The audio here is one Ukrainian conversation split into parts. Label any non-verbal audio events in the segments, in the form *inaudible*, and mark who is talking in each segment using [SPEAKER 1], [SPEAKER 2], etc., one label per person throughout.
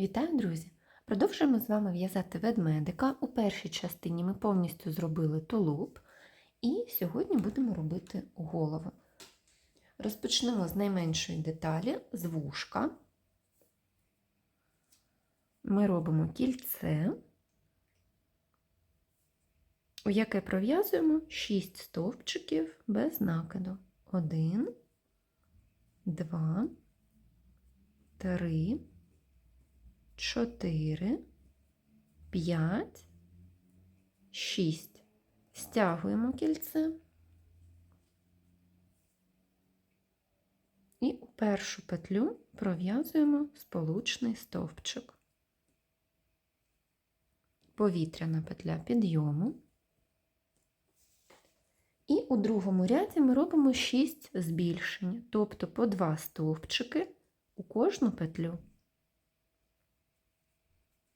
[SPEAKER 1] Вітаю, друзі! Продовжуємо з вами в'язати ведмедика. У першій частині ми повністю зробили тулуб, і сьогодні будемо робити голову. Розпочнемо з найменшої деталі, з вушка. Ми робимо кільце, у яке пров'язуємо 6 стовпчиків без накиду. 1, 2, 3, 4, 5, 6. Стягуємо кільце. І у першу петлю пров'язуємо сполучний стовпчик. Повітряна петля підйому. І у другому ряді ми робимо 6 збільшень, тобто по 2 стовпчики у кожну петлю.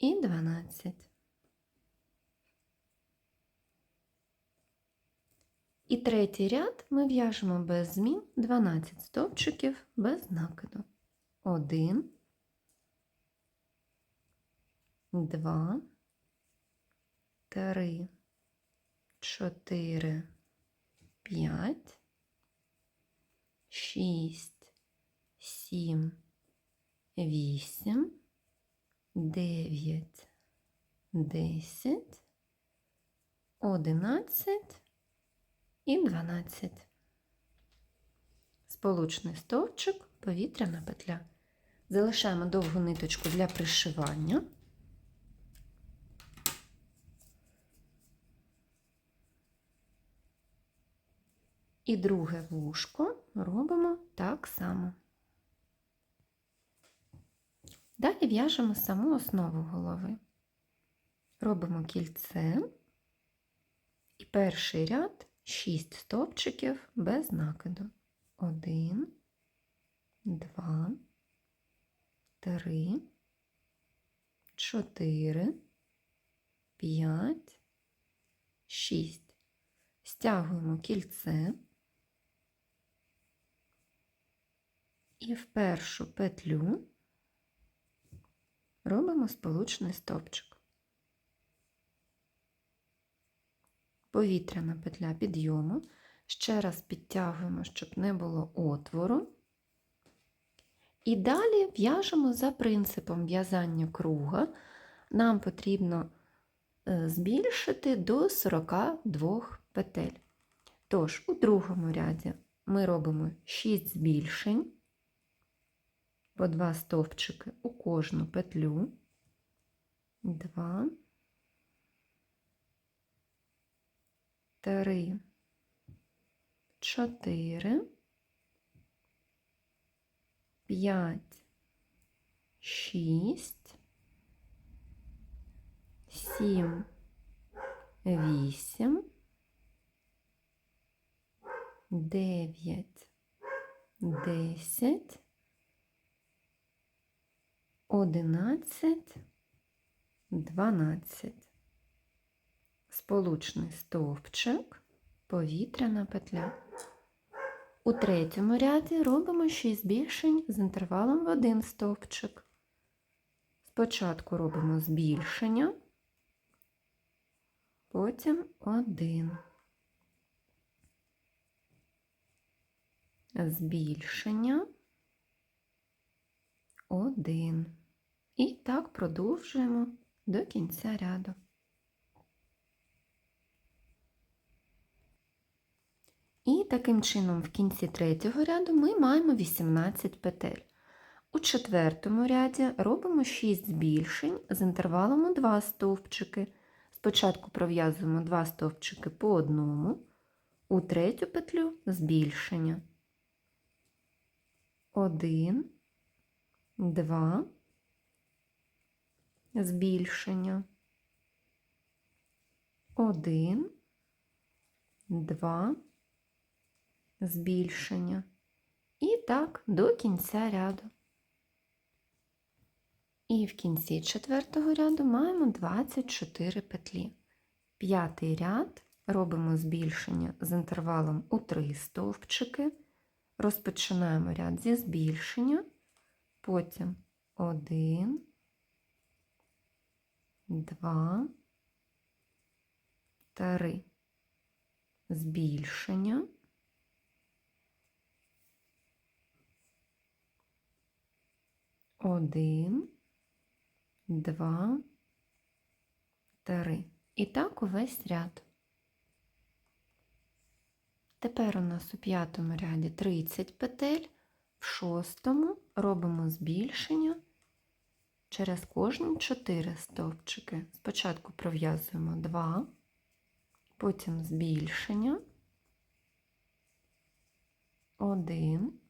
[SPEAKER 1] і 12. І третій ряд ми в'яжемо без змін 12 стовпчиків без накиду. 1, 2, 3, 4, 5, 6, 7, 8, 9, 10, 11 і 12. Сполучний стовпчик, повітряна петля. Залишаємо довгу ниточку для пришивання. І друге вушко робимо так само. Далі в'яжемо саму основу голови. Робимо кільце і перший ряд 6 стовпчиків без накиду. 1, 2, 3, 4, 5, 6. Стягуємо кільце і в першу петлю робимо сполучний стовпчик. Повітряна петля підйому. Ще раз підтягуємо, щоб не було отвору. І далі в'яжемо за принципом в'язання круга. Нам потрібно збільшити до 42 петель. Тож, у другому ряді ми робимо 6 збільшень по 2 стовпчики у кожну петлю, 2, 3, 4, 5, 6, 7, 8, 9, 10, 11, 12. Сполучний стовпчик, повітряна петля. У третьому ряді робимо 6 збільшень з інтервалом в один стовпчик. Спочатку робимо збільшення, потім один. Збільшення, один. І так продовжуємо до кінця ряду. І таким чином в кінці третього ряду ми маємо 18 петель. У четвертому ряді робимо 6 збільшень з інтервалом у 2 стовпчики. Спочатку пров'язуємо 2 стовпчики по одному, у третю петлю збільшення. 1, 2, збільшення. Один, два, збільшення. І так до кінця ряду. І в кінці четвертого ряду маємо 24 петлі. П'ятий ряд робимо збільшення з інтервалом у 3 стовпчики. Розпочинаємо ряд зі збільшення, потім 1, 2, 3. Збільшення. Один, два, три. І так увесь ряд. Тепер у нас у п'ятому ряді 30 петель, в шостому робимо збільшення через кожні 4 стовпчики. Спочатку пров'язуємо 2, потім збільшення, 1,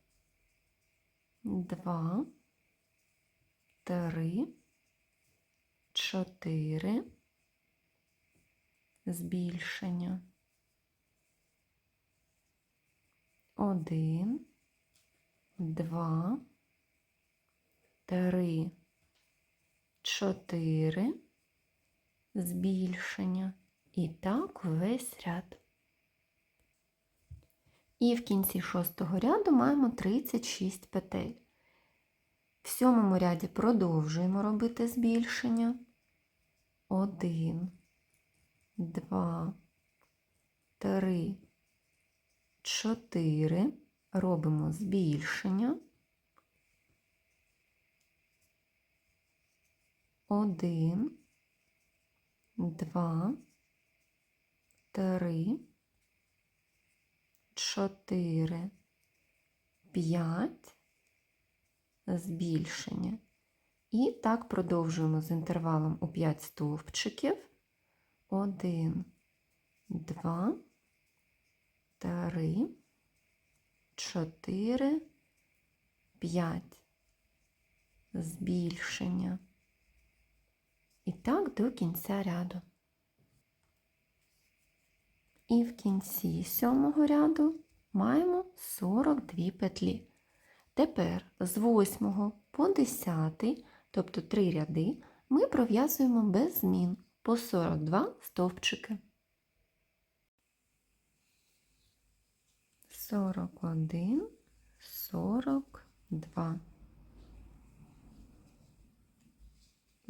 [SPEAKER 1] 2, 3, 4, збільшення. Один, два, три, чотири, збільшення. І так весь ряд. І в кінці шостого ряду маємо 36 петель. В сьомому ряді продовжуємо робити збільшення. Один, два, три, чотири. Робимо збільшення. Один, два, три, чотири, п'ять, збільшення. І так продовжуємо з інтервалом у 5 стовпчиків. 1, 2, 3, 4, 5. Збільшення. І так до кінця ряду. І в кінці сьомого ряду маємо 42 петлі. Тепер з 8 по 10, тобто 3 ряди, ми пров'язуємо без змін по 42 стовпчики. 41, 42.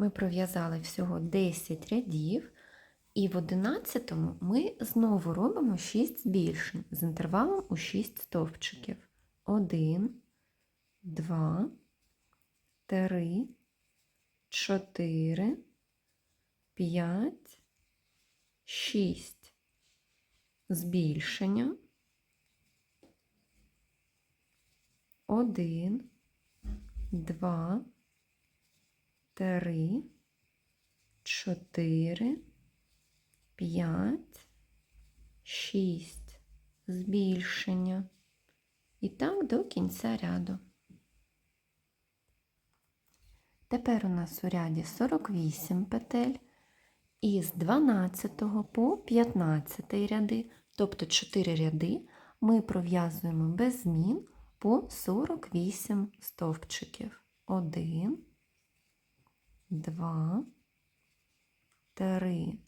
[SPEAKER 1] Ми пров'язали всього 10 рядів, і в 11 ми знову робимо 6 збільшень з інтервалом у 6 стовпчиків. 1, 2, 3, 4, 5, 6. Збільшення. 1, 2, 3, 4, 5, 6. Збільшення. І так до кінця ряду. Тепер у нас у ряді 48 петель. І з 12 по 15 ряди, тобто 4 ряди, ми пров'язуємо без змін по 48 стовпчиків. 1, 2, 3,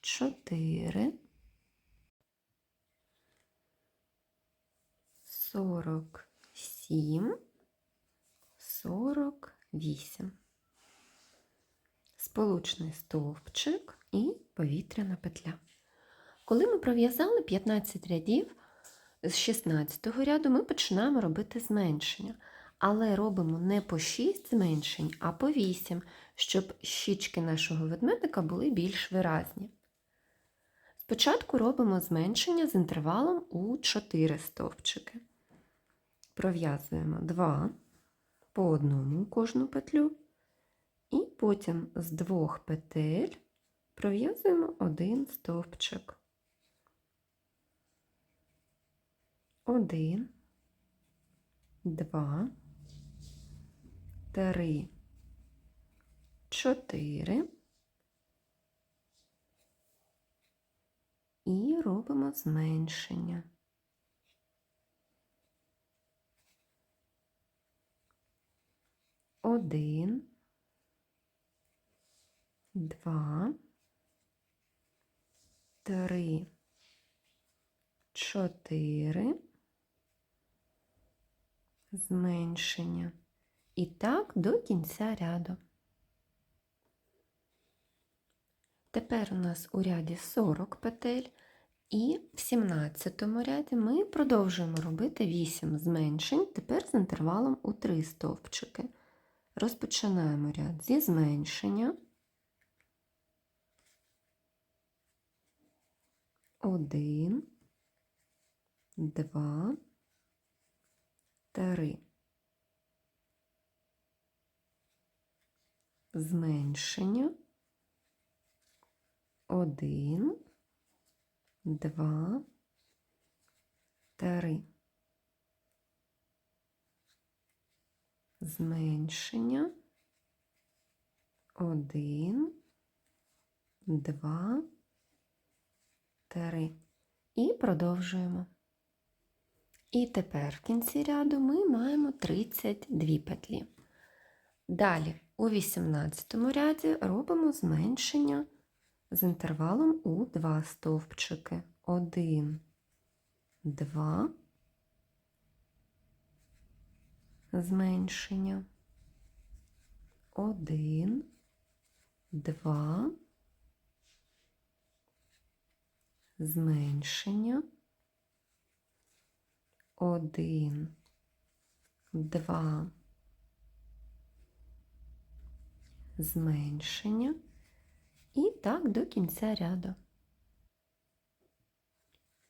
[SPEAKER 1] 4, 47, 48. Сполучний стовпчик і повітряна петля. Коли ми пров'язали 15 рядів, з 16 ряду ми починаємо робити зменшення. Але робимо не по 6 зменшень, а по 8, щоб щічки нашого ведмедика були більш виразні. Спочатку робимо зменшення з інтервалом у 4 стовпчики. Пров'язуємо 2 по одному кожну петлю. І потім з двох петель пров'язуємо один стовпчик. Один, два, три, 4 і робимо зменшення. Один, два, три, чотири, зменшення. І так до кінця ряду. Тепер у нас у ряді 40 петель, і в 17 ряді ми продовжуємо робити 8 зменшень, тепер з інтервалом у 3 стовпчики. Розпочинаємо ряд зі зменшення. 1, 2, 3. Зменшення. Один, два, три. Зменшення. Один, два, три. І продовжуємо. І тепер в кінці ряду ми маємо 32 петлі. Далі у 18 ряді робимо зменшення з інтервалом у 2 стовпчики. 1, 2, зменшення. 1, 2, зменшення. 1, 2, зменшення. І так до кінця ряду.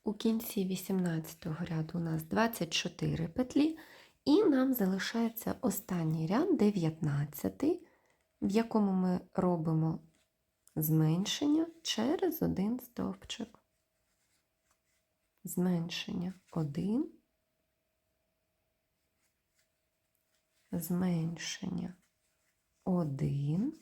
[SPEAKER 1] У кінці 18 ряду у нас 24 петлі, і нам залишається останній ряд 19, в якому ми робимо зменшення через один стовпчик. Зменшення 1, зменшення 1,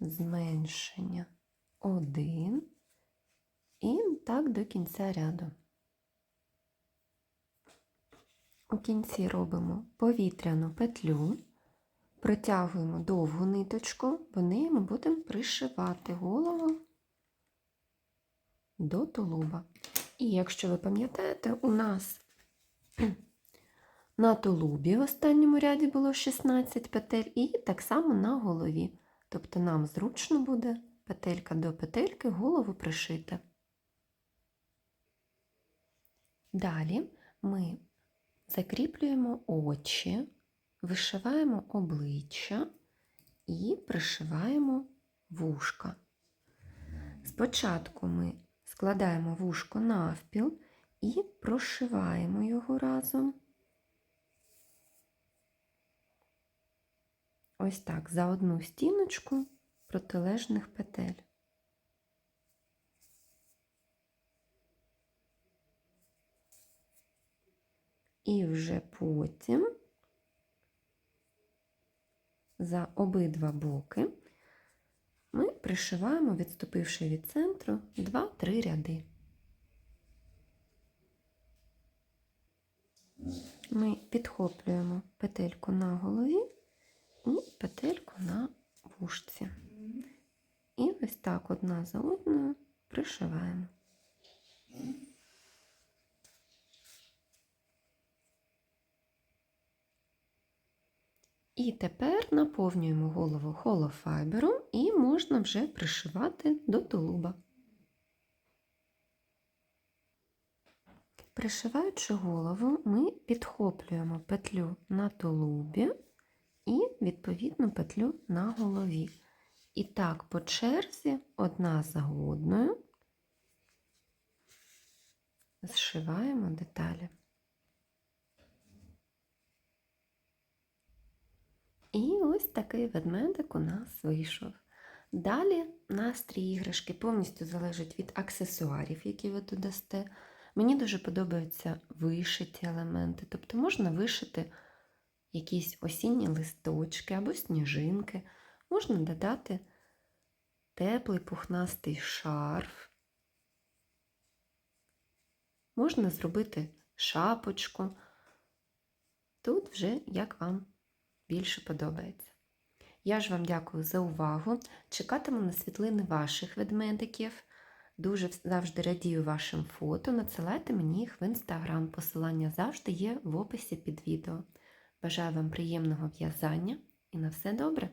[SPEAKER 1] зменшення 1 і так до кінця ряду. У кінці робимо повітряну петлю, протягуємо довгу ниточку, по неї ми будемо пришивати голову до тулуба. І якщо ви пам'ятаєте, у нас *clears throat* на тулубі в останньому ряді було 16 петель, і так само на голові. Тобто нам зручно буде петелька до петельки голову пришити. Далі ми закріплюємо очі, вишиваємо обличчя і пришиваємо вушка. Спочатку ми складаємо вушко навпіл і прошиваємо його разом. Ось так, за одну стіночку протилежних петель. І вже потім за обидва боки ми пришиваємо, відступивши від центру, 2-3 ряди. Ми підхоплюємо петельку на голові і петельку на вушці. І ось так одна за одною пришиваємо. І тепер наповнюємо голову холофайбером і можна вже пришивати до тулуба. Пришиваючи голову, ми підхоплюємо петлю на тулубі і, відповідно, петлю на голові. І так по черзі одна за одною зшиваємо деталі. І ось такий ведмедик у нас вийшов. Далі настрій іграшки повністю залежить від аксесуарів, які ви додасте. Мені дуже подобаються вишиті елементи, тобто можна вишити якісь осінні листочки або сніжинки, можна додати теплий пухнастий шарф, можна зробити шапочку. Тут вже як вам більше подобається. Я ж вам дякую за увагу. Чекатиму на світлини ваших ведмедиків. Дуже завжди радію вашим фото. Надсилайте мені їх в інстаграм. Посилання завжди є в описі під відео. Бажаю вам приємного в'язання і на все добре!